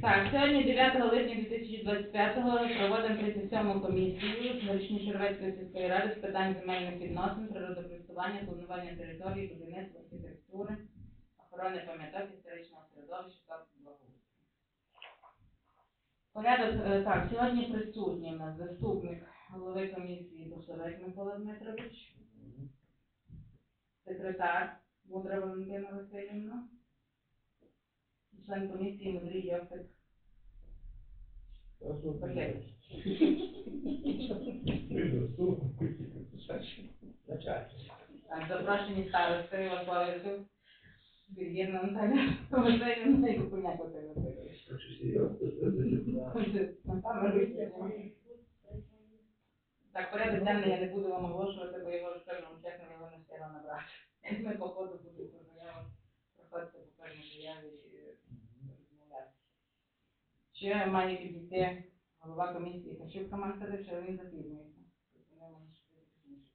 Так, сьогодні 9 липня 2025-го проводимо 37-му комісію Зарічні Червецької сільської ради з питань земельних відносин, природокористування, планування території, будівництва, архітектури, охорони пам'яток, історичного середовища та благоустрою. Порядок, е, так, сьогодні присутній у нас заступник голови комісії Бушевець Микола Дмитрович, секретар Мудра Валентина Васильівна, член комісії Васильович. Начальник. Так, запрошені старости Ваславицю, Вір'єрна Наталя Васильівна і Купуняк Василь Васильович. На камеру йде. Так, порядок денний я не буду вам оголошувати, бо його, скажу вам чесно, його не встигла набрати. Ми по ходу будемо по проходити по кожній заяві і розмовляти. Ще має підійти голова комісії Качук Роман Федорович, але він запізнюється. Тобто ми маємо ще пізніше.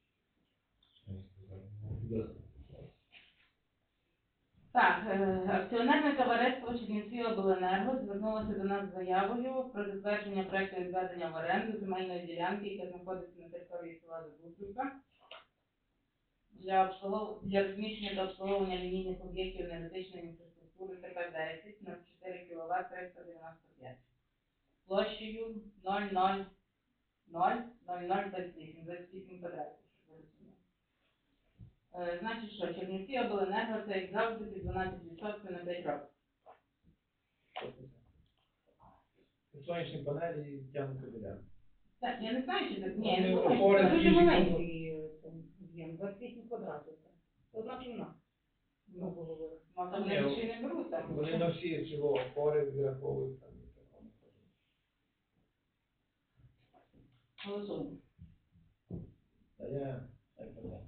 Так, е, акціонерне товариство Чернівці Обленерго звернулося до нас з заявою про затвердження проекту відведення в оренду земельної ділянки, яка знаходиться на території села Забусівка, для обслугов... для розміщення та обслуговування лінійних об'єктів енергетичної інфраструктури ТП-10 на 4 кВт 395 площею 000 0028, 28 квадратів, щоб ви розуміли. Е, Значить, що Чернівці обленерго це як завжди під 12% на 5 років. Сонячні панелі тягнуть кабеля. Так, я не знаю, чи це. Ні, я не думаю, що це дуже маленький цей об'єм, 28 квадратів. Це одна кімната. Ну, говорю. Ну, там Ні, вони ще не беруть там. Вони на всі цього опори вираховують там. і. Голосуємо. Та я так казав.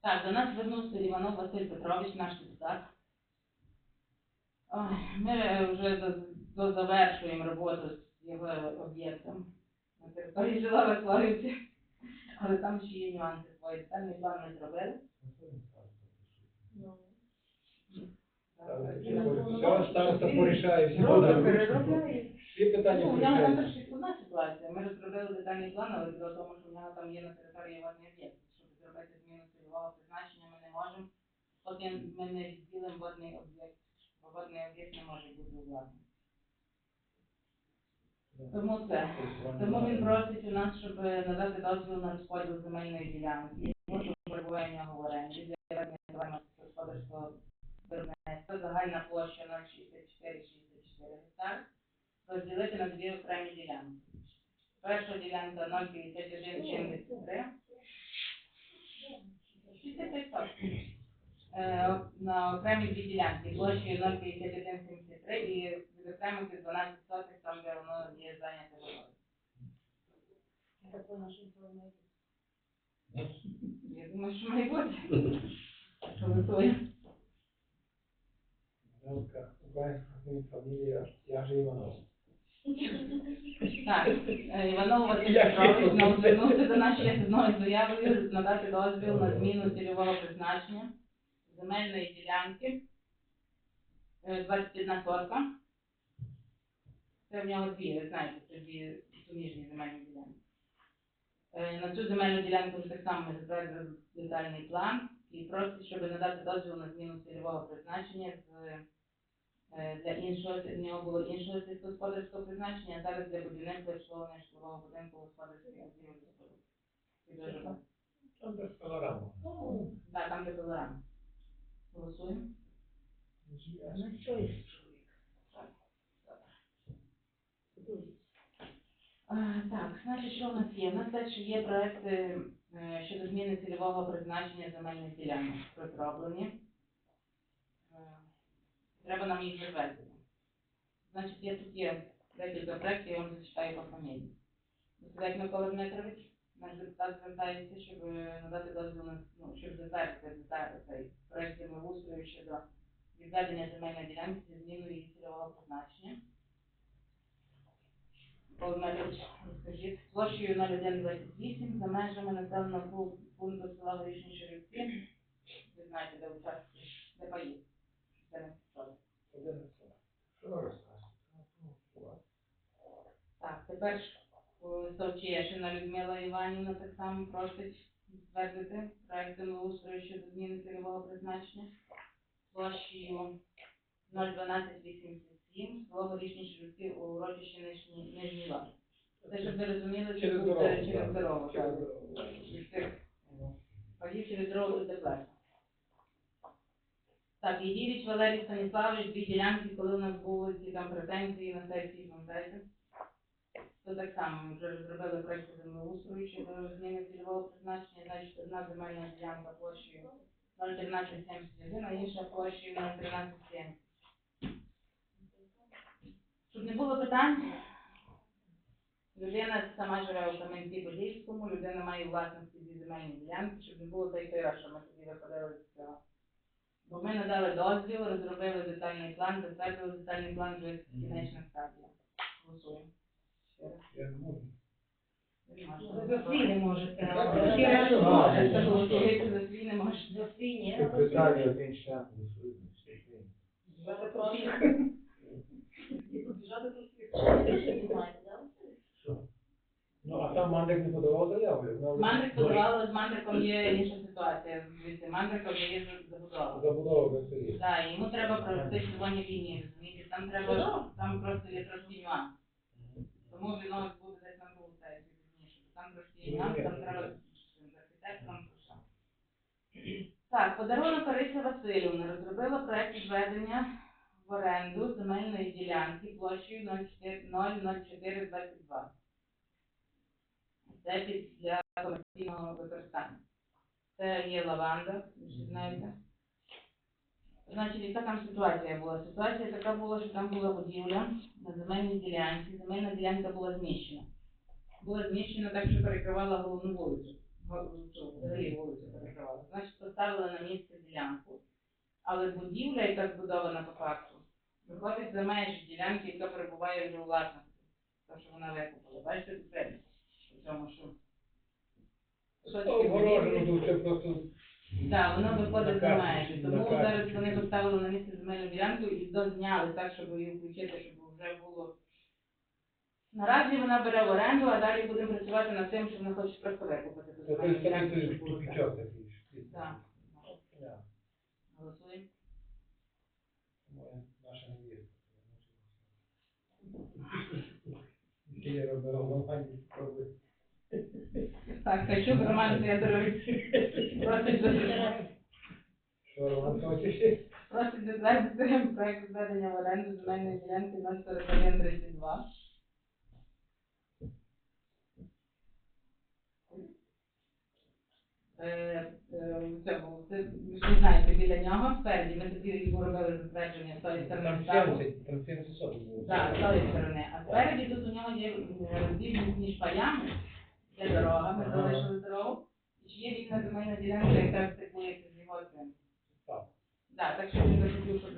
Так, до нас звернувся Іванов Василь Петрович, наш депутат. Ой, Ми вже до, до завершуємо роботу з його об'єктом на території села Веславівці. Але там ще є нюанси свої. Детальний план ми зробили. Все, староста порішає всі Робимо, Всі питання Ну, у нього там порішають. трошки складна ситуація. Ми розробили детальний план, але до того, що в нього там є на території водний об'єкт. Щоб зробити зміну цільового призначення, ми не можемо, поки ми не відділимо водний об'єкт. Бо водний об'єкт не може бути власний. Тому це. Тому він просить у нас, щоб надати дозвіл на розподіл земельної ділянки. Тому що перебуває в нього в оренді для ведення господарського виробництва. Загальна площа 0,6464 гектар. Розділити на дві окремі ділянки. Перша ділянка 0,5173. 65 Е, на окремі дві ділянки площею 0,5173 і відокремити 12 сотих там, де воно є зайняте водою. Я думаю, що має бути. Галка, Українська фамілія, я же Іванов. Так, е, Іванов Василь Петрович звернувся до нас ще з одною заявою надати дозвіл на зміну цільового призначення земельної ділянки е, 21 сотка. Це в нього дві, ви знаєте, це дві суміжні земельні ділянки. Е, На цю земельну ділянку ми так само ми затвердили детальний план і просить, щоб надати дозвіл на зміну цільового призначення з е, для іншого, в нього було іншого сільськогосподарського призначення, а зараз для будівництва обслуговування житлового будинку господарських будівель дуже добре. Там без панорама. Так, там де пилорама. Голосуємо. Ну що є чоловік? Так, значить, що в нас є? У нас теж є проекти е, щодо зміни цільового призначення земельних ділянок розроблені. Е, Треба нам їх затвердити. Значить, є тут є декілька проєктів, я вам зачитаю по фамілії. Сидять Микола Дмитрович, наш депутат звертається, щоб е, надати дозвіл на ну, щоб затвердити цей проект землеустрою щодо відведення земельної ділянки зі зміною її цільового призначення. Розкажіть, площею 0128 за межами населеного пункту села Горішні Шерівці. Ви знаєте, де участки, де паї. Це не? Так, тепер Совчешина Людмила Іванівна так само просить затвердити проект землеустрою щодо зміни цільового призначення площею 01287, село Горішні Шерівці у урочищі Нижні, Нижній Лад. Це, щоб ви розуміли, це буде через дорогу. Так. Цих через дорогу тут тепле. Так, і Дідич Валерій Станіславович, дві ділянки, коли у нас були ці там претензії на сесії, пам'ятаєте? То так само, ми вже розробили проєкт землеустрою щодо зміни цільового призначення, значить одна земельна ділянка площею 01371, а інша площею 01370. Щоб не було питань, людина сама живе у Кам'янці Подільському, людина має власності дві земельні ділянки, щоб не було той тира, що ми тоді виходили з цього. Бо ми надали дозвіл, розробили детальний план, затвердили детальний план вже кінечна стадія. Голосуємо. Ще раз. Я не можу. Ви за свій не можете. Так, так, так, решта так. можете. Я скажу, голосуєте за свій не можете. За свій ні, Секретарі один член. Бачите, про всіх. І побіжати про всіх. Що? Ну, а там Мандрик не подавав заяву? як вона- Мандрик подавала, з Мандриком є інша ситуація. Дивіться, Мандрика вже є забудова. Забудова в селі. Так, йому треба провести червоні лінії, розумієте? Там треба, там просто є трошки нюанс. Тому воно буде десь на другу сесію пізніше. Там трошки є нюанс, там треба з архітектором пройшов. Так, подарунок Орися Васильівна розробила проект відведення в оренду земельної ділянки площею 00422. Це під для комерційного використання. Це є лаванда, ви знаєте. Значить, яка там ситуація була? Ситуація така була, що там була будівля на земельній ділянці. Земельна ділянка була зміщена. Була зміщена так, що перекривала головну вулицю. Взагалі вулицю перекривала. Значить, поставили на місце ділянку. Але будівля, яка збудована по факту, виходить за межі ділянки, яка перебуває вже у власності. Тому що вона викупила. Бачите, певно. У цьому, що кусочки Огорожено, Так, воно виходить за На межі. Тому на зараз вони поставили на місце земельну ділянку і дозняли так, щоб її включити, щоб вже було. Наразі вона бере в оренду, а далі будемо працювати над тим, що вона хоче просто викупити ту Це земельну той ділянку. щоб було тупічок такий. Так. Да. Голосуємо. Моя наша невістка. Я робив головання спроби. Так, Качук Роман Федорович просить за- Що, Роман хочеш? просить затвердити проект введення в оренду земельної ділянки 04132. Е, е, в цьому, це, ви ж знаєте, біля нього, спереді, ми тоді йому робили затвердження з тої сторони Там ставу. 70, 70 було. Так, з тої сторони. А спереді тут у нього є е, розбіжність між паями, де дорога, ми Ага. залишили дорогу. І ще є вільна земельна ділянка, яка стикується з його цим. Так. Так, так що він захотів, щоб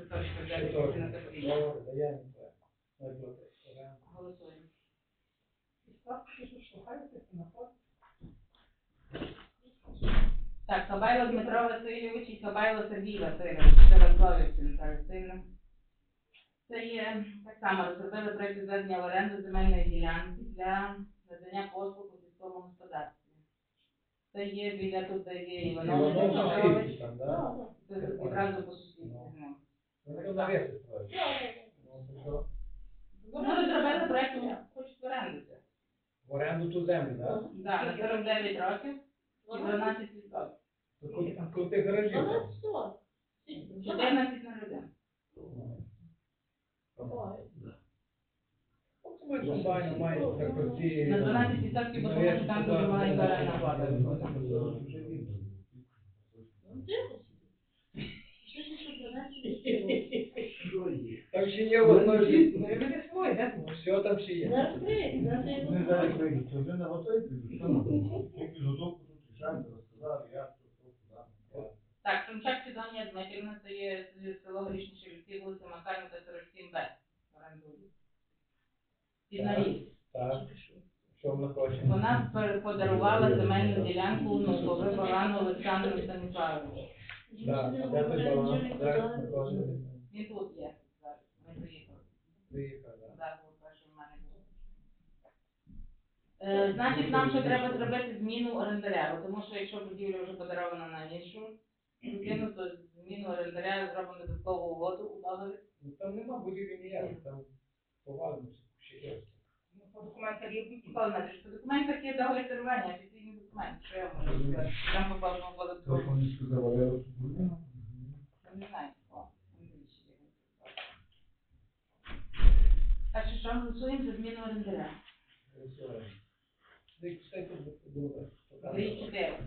Ще взяли на це. Голосуємо. Так, Хабайло Дмитро Васильович і Хабайло Сергій Васильович. Це Васловівці Наталя Васильівна. Це є так само розробили проєкт відведення в оренду земельної ділянки для надання послуг у сільському господарстві. Це є біля тут, де є Іванов Іванов Петрович, там, да? це відразу по сусідстві. Ну, то навіси строїть. Ну, то що? Вони розробили проєкт, хочуть в оренду. В оренду ту землю, так? Так, на 49 років і 12 відсотків. Тут крутих гаражів. там. 14 на. От Ми комбайни маємо тракторці. На 12 відсотків, бо тому що там дуже маленька орендна плата. Там ще є одно. Ви свої, так? Все там ще є. Зараз прийдуть, зараз прийдуть. Вони зараз прийдуть, вже не готові прийдуть. Ми? Підготовку тут розказали, як що, що, куди. Так, Сумчак Сідонія Дмитрівна, це є з село Горішні Шевельці, вулиця Макаренка, 47Б. Орендує. Під. Так. Що вона хоче? Вона пер- подарувала земельну ділянку внукові Балану Олександру Станіславовичу. Так, а де ти була? Зараз. Він тут є зараз. Ми приїхали. Приїхав, так. Зараз був перший в мене був. Е, Значить, нам ще треба зробити зміну орендаря, бо тому що якщо будівля вже подарована на іншу людину, то зміну орендаря зробимо додаткову угоду у договорі. Ну там нема будівлі ніяких, там повалено ще є. Ну, по документах є Микола Дмитрович, по документах є договір керування, офіційний документ. Що я можу сказати? Там попав на угоду. Трохи не сказав, але я розумію. Не знаю. О, Андрійович, є. Так що що, голосуємо за зміну орендаря? Ти все тут добре. Три чотири.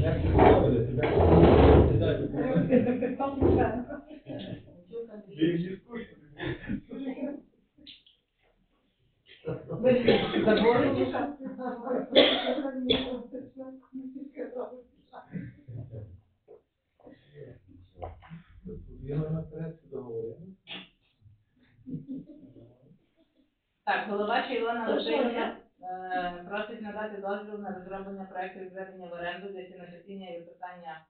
Як ти ставили, тебе кидати. Мандзюк Так, голова Ілона Лошейна е, просить надати дозвіл на розроблення проекту відведення в оренду для сінокосіння і виписання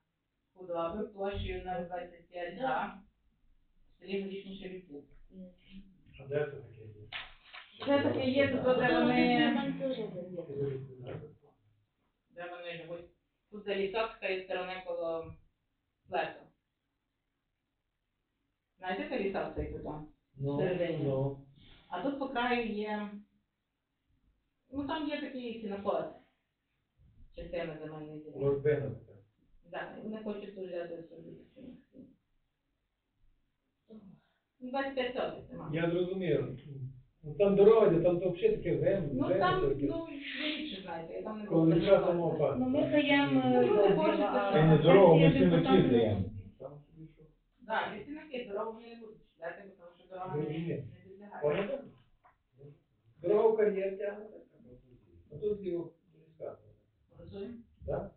худоби площею 025 га в селі Горішні А де це таке є? Це таке є, то треба ми... Де вони живуть? Тут за лісок з тієї сторони коло лесу. Знаєте, це лісок цей тут? Ну, Всередині. ну. А тут по краю є, ну там є такий сінокос, частина земельної ділянки. Ложбина така. Так, вони хочуть тут взяти собі 25 сотих це. Я зрозумів. Ну там дорога, де, там взагалі таке землі. Ну там, ну, ви ліпше знаєте, я там не Коли була. ліса самого. Ну, ми даємо Ну, люди дозвіл, хочуть, а це не дорогу, ми сінокіс депутатів- даємо. Що? Так, від сіноки дорогу вони не будуть бо тому що дорога Ну, не, ні. не підлягає. Поняли? Дорога в кар'єр тягнете. А тут його не ліска. Голосуємо? Так?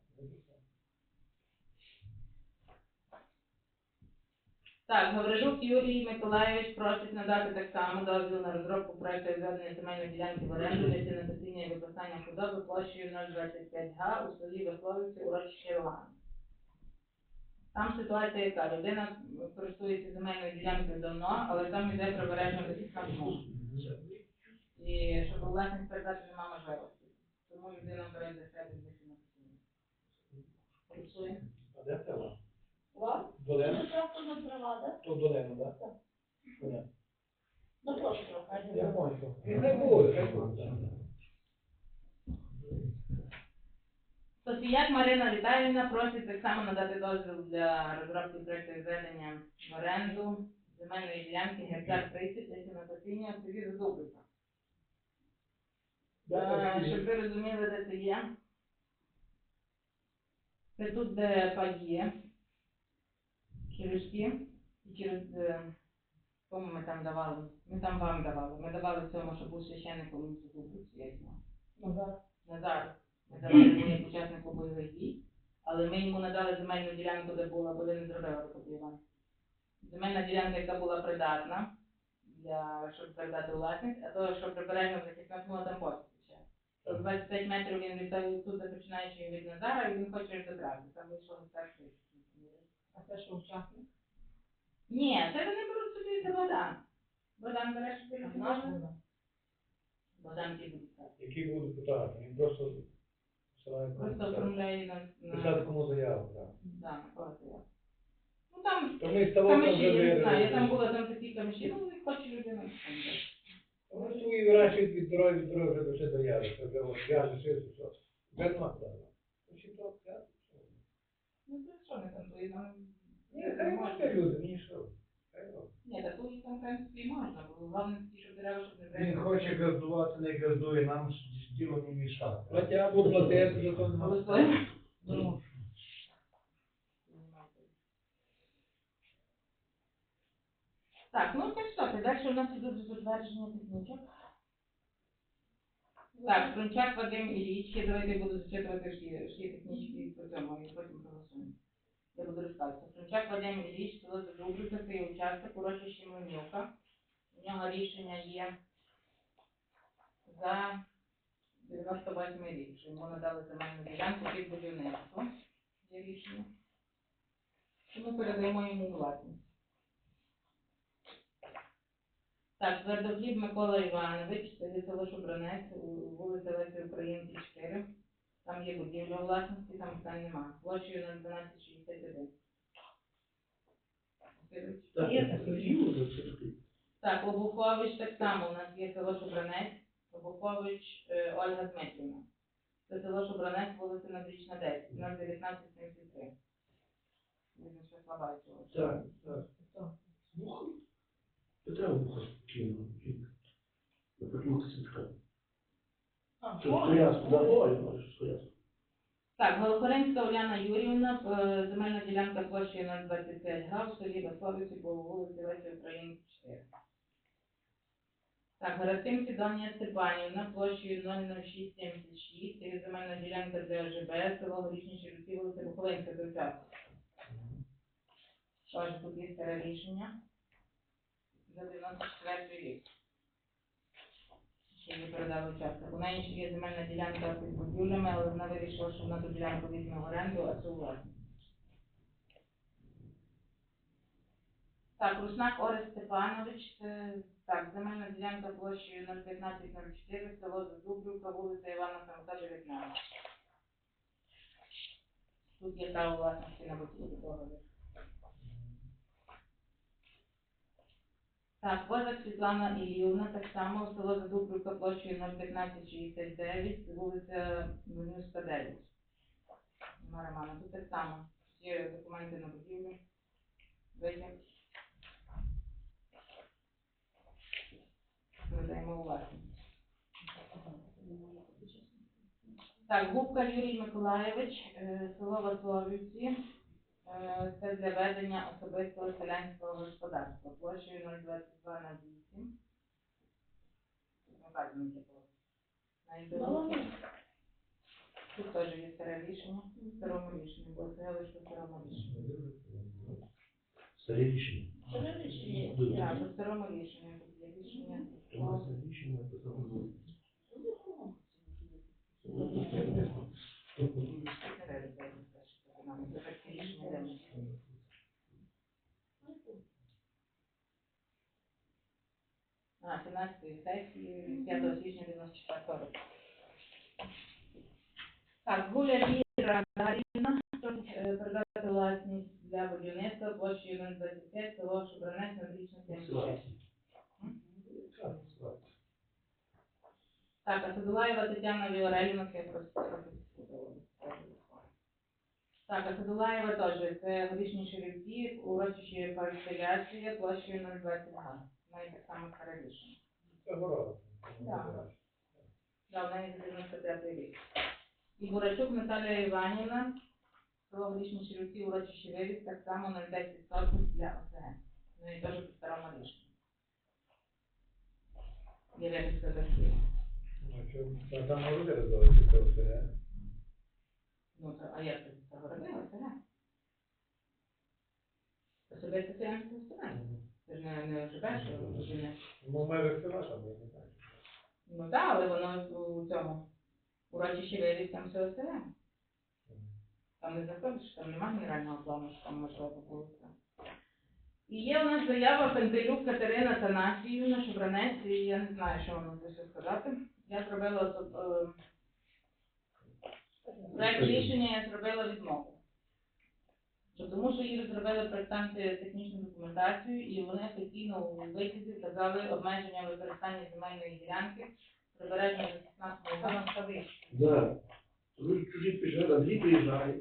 Так, Гаврилюк Юрій Миколаївич просить надати так само дозвіл на розробку проекту відведення земельної ділянки в оренду для сінокосіння і випасання худоби площею 025 га у селі Весловиці урочище Іван. Там ситуація яка? Людина користується земельною ділянкою давно, але там йде прибережна захисна смуга. І щоб власність передати нема можливості. Тому людина бере для себе для сінокосіння. А де вона? Вам? Долина? Це просто на права, да? То долина, так? Так. Понятно. Ну, прошу трохи. Я понял. І не буде, не буде. Софіяк Марина Віталіївна просить так само надати дозвіл для розробки проекту відведення в оренду земельної ділянки гектар 30 для сінокосіння в селі Задубрика. Е, Щоб ви розуміли, де це є. Це тут, де пад'є, через ті, і через е, кому ми там давали. Ми там вам давали. Ми давали цьому, що був священником з Задубриці, я знаю. Назар. Ми давали йому як учаснику бойових дій, але ми йому надали земельну ділянку, де була, бо він не зробив рукопіван. Земельна ділянка, яка була придатна, для, щоб передати у власність, а то, що прибережна захисна смуга там. То 25 метрів він від тут, починаючи від Назара, і він хоче забрати. Там вийшло перший. А це що, учасник? Ні, це вони беруть собі за Богдан. Богдан бере собі наш? Богдан буде так. Які будуть питати? Він просто посилає Просто оформляє на... писати кому заяву, так. Да, на кого це. Ну там То ми з того там камиші, я не знаю, я там була там такі камиші, ну не хоче людина. Вони свої вирощують від дороги, від дороги вже до яри. Це вже от я лишився, що. Вже нема права. Ну, чи то, я? Ну це що не і там... Ні, хай можна люди, мені що. Ні, так тут там, принципі, можна, бо головне ті, що дерева, щоб не Він хоче газдувати, не газдує, нам ж діло не мішати. Платя буду платити, за то нема. Голосуємо. Ну, Так, ну так що, далі у нас ідуть затвердження технічок. Так, Фрончак Вадим Ілліч, я давайте буду зачитувати всі, всі технічки по цьому, і потім проголосуємо. Я буду розказувати. Фрончак Вадим Ілліч, село Задубрика, це участок урочище Млинівка. У нього рішення є за 98 рік, що йому надали земельну ділянку під будівництво. Є рішення. Тому передаємо йому власність. Так, Твердохліб Микола Іванович, це село Шубранець, у- вулиця Лесі Українки 4. Там є будівля власності, там питань нема. Площею 01261. Васильович? Так, Є так, таке. Обухович так само, у нас є село Шубранець, Обухович е, Ольга Дмитрівна. Це село Шубранець, вулиця Надрічна 10, 01973. Він ще Слабайчого. Так, так. Петра Буха кинув. На почему сітка. А, Це о, Скоряску, да, ой, може, Скоряску. Так, Голохоринська Уляна Юрівна, е, земельна ділянка площею 025 га в селі Весловиці по вулиці Лесі Українки 4. Так, Герасим Сідонія Степанівна, площею 00676, це є земельна ділянка для ОЖБ, село Горішні Ширівці, вулиця до участку. Тож тут є старе рішення за 94 рік. Ще її передали участок. У неї ще є земельна ділянка під будівлями, але вона вирішила, що вона ту ділянку візьме в оренду, а цю власність. Так, Руснак Орест Степанович, це так, земельна ділянка площею 01504, село Зубрівка, вулиця Івана Франка, 19. Тут є право власності на будівлю договір. Так, Козак Світлана Ілівна, так само, село Задубрівка, площею 01569, вулиця Менюська 9. Нема Романа, тут так само. Є документи на будівлю. Витяг. Передаємо власність. Так, Губка Юрій Миколаєвич, е, село Васловівці. Е, Це для ведення особистого селянського господарства. Площею 022 на 8. Вказано тепло. Молодець. Тут теж є старе рішення. В старому рішенні, бо це лише в старому рішенні. Старе рішення. Це не рішення. Так, у старому рішенні тут є рішення. Тому це рішення написано. Старе 17-ї сесії 5 січня 94 року. Так, Гуля Віра парцеляція, площею 020 га. Має так само старе рішення. Так. Да, в неї 95 рік. І Бурачук Наталія Іванівна, село Горішні Шерівці, урочище Вивіз, так само 010 сотень для ОСГ. Ну і теж по старому рішенню. Є виписка з архіву. Ну, що, та Там можете роздавати це все. Ну, а як це це городина, ОСГ? Особисто селянське господарство. Це ж не, не ОЖБ, що. Ну, в межах села там, я не знаю. Ну так, але воно у цьому урочищі Вивіз, там все ОСГ. Там не заходиш, там немає генерального плану, що там можливо побудеться. І є у нас заява Пентелюк Катерина Танасіївна, Шубранець, і я не знаю, що воно це сказати. Я зробила особ- е, проект рішення, я зробила відмову. Що Тому що її розробили проєктанти технічну документацію, і вони офіційно у висіді вказали обмеження використання земельної ділянки прибережної захисна смуга. Да. Що чужі приїжджають, Андрій приїжджає,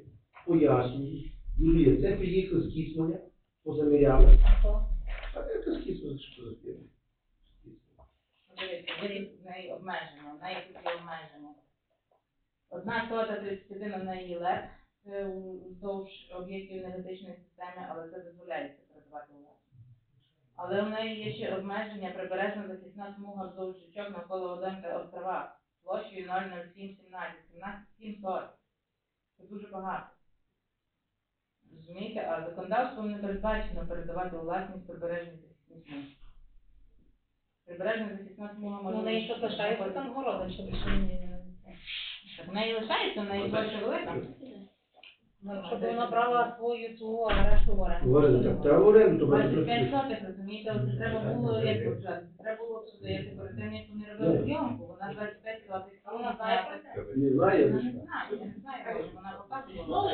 пояснює. Юрія, це приїхав з Кісманя, позаміряли. А то? А це з Кісманя, що за фірма? Дивіться, є тут в неї обмеження, в неї тут є обмеження. Одна сота 31 в неї це вздовж об'єктів енергетичної системи, але це дозволяється передавати у власність. Але в неї є ще обмеження прибережна захисна смуга вздовж річок навколо Одем та острова площею 00717, 17 сотень. Це дуже багато. Розумієте, а законодавством не передбачено передавати у власність прибережні захисні смуги. Прибережна захисна смуга може... Ну, в неї що лишається там города, чи більше не... Так, в неї лишається, в неї площа велика. Щоб вона брала свою ту, а решту в оренду. В оренду, так, та в оренду, то буде 25 працює. сотих, розумієте, треба було, як то сказати, треба було як перед тим, як вони робили зйомку, вона 25 сотих, а вона знає про це. Не Вона я не знає, я не знаю, що вона показувала.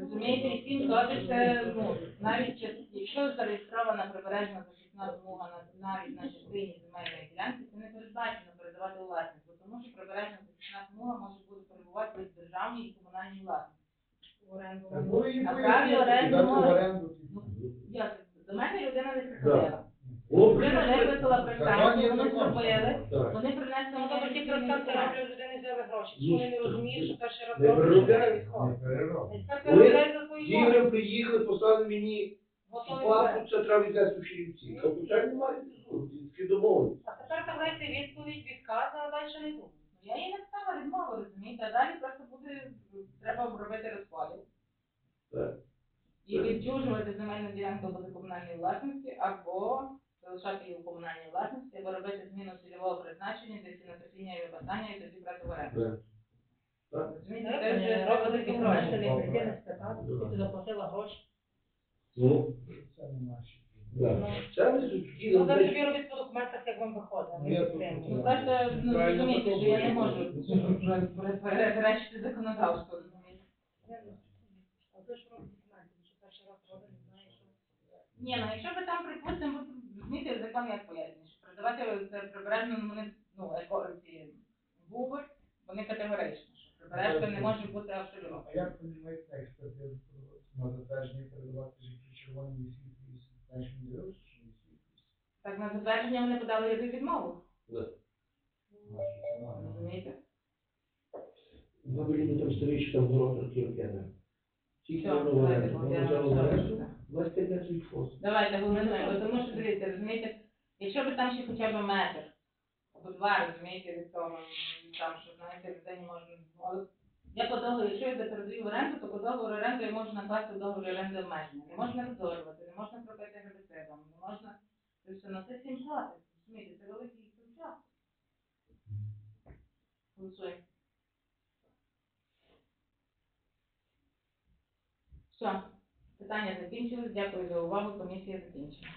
Розумієте, і сім сотих це, ну, навіть чи- якщо зареєстрована прибережна захисна смуга на, навіть на частині земельної ділянки, це не передбачено передавати у власність, тому що прибережна захисна смуга може бути перебувати в державній і комунальній власності. Оренду. Ну, А праві оренду оренду. Як? До мене людина не приходила. Людина виписала Закон практику, вони зробили, вони принесли Ну, тобто ті проценти роблять людини взяли гроші. Ну, Чи вони не розуміють, що перший раз не роблять, що? Не свої З приїхали, поставили мені Брати. це треба Чернівці. А почать немає зв'язку, домовленості. А тепер давайте відповідь, відказ, а далі не думаю. Я їй написала відмову, розумієте, а далі просто буде, треба робити розподіл. Так. І відчужувати земельну ділянку буде комунальної власності, або залишати її у комунальній власності, або робити зміну цільового призначення для сінокосіння і випасання, і тоді брати в оренду. Розумієте, це вже документи, гроші. не прийти, не спитати, ти заплатила гроші. Ну, Це не наші. так. Це ми зустріли. Ну, зараз собі робіть по документах, як вам виходить. Ну, я підтримуємо. Ну, ну, розумієте, що я не можу переперечити законодавство, розумієте. А ти ж робиш документи, що перший раз робиш, знаєш, що... Ні, ну якщо ви там припустимо, ви розумієте, закон як пояснює, що продавати це прибережно, ну, вони, ну, еко, ці буби, вони категорично, що прибережка не може бути абсолютно. А як розумієте, експертизу на затвердження передавати житлі червоному і світлі, знаєш, він дивився, що не світлі? Так на затвердження вони подали яку відмову, Наше розумієте? Там стоїть, що там кене. Тільки Все, воно давайте, оренду. Воно взяло в написала, оренду. що це. 25 метрів фос. Давайте голосуємо, тому що дивіться, розумієте, якщо б там ще хоча б метр, або два, розумієте, від того, там, що, знаєте, людині можна, але я по договору, якщо я передаю в оренду, то по договору оренди я можу накласти в договорі оренди обмеження. Не можна розорювати, не можна пропити гербіцидом, не можна, все, ну це сім плати, розумієте, це великий час. Голосуємо. Все, питання закінчились, дякую за увагу, комісія закінчена.